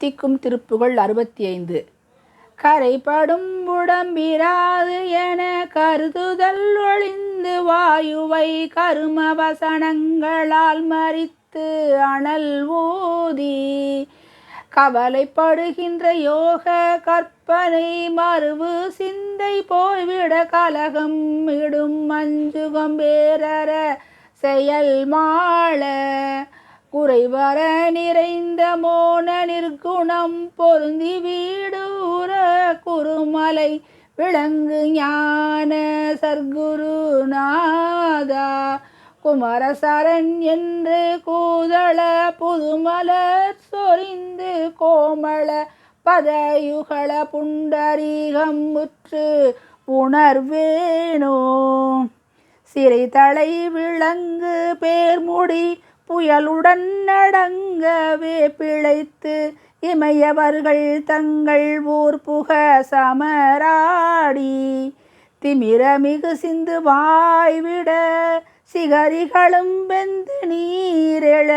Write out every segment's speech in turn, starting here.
தித்திக்கும் திருப்புகள் அறுபத்தி ஐந்து கரைப்படும் உடம்பிராது என கருதுதல் ஒளிந்து வாயுவை கரும வசனங்களால் மறித்து அனல் ஊதி கவலைப்படுகின்ற யோக கற்பனை மறுவு சிந்தை போய்விட கலகம் இடும் மஞ்சுகம் பேரற செயல் மாள குறைவர நிறைந்த மோன நிற்குணம் பொருந்தி வீடூர குருமலை விளங்கு ஞான சர்க்குருநாதா குமரசரன் என்று கூதள புதுமலர் சொரிந்து கோமள பதயுகள புண்டரீகம் முற்று உணர்வேனோ. சிறை விளங்கு பேர்முடி புயலுடன் நடங்கவே பிழைத்து இமையவர்கள் தங்கள் ஊர் புக சமராடி. திமிரமிகு சிந்து வாய்விட சிகரிகளும் வெந்து நீரெழ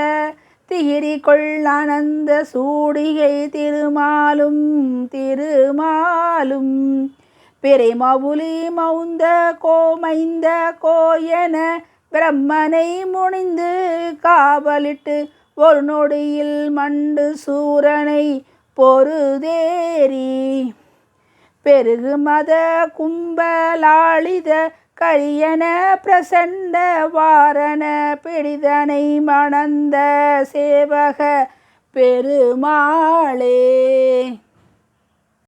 திகிரி கொள் அனந்த சூடிகை திருமாலும் திருமாலும். பிறைமவுலி மௌந்த கோமைந்த கோயன பிரம்மனை முனிந்து காவலிட்டு ஒரு நொடியில் மண்டு சூரனை பொருதேரி பெருகு மத கும்பலாளித கரியன பிரசண்ட வாரண பிடிதனை மணந்த சேவக பெருமாளே.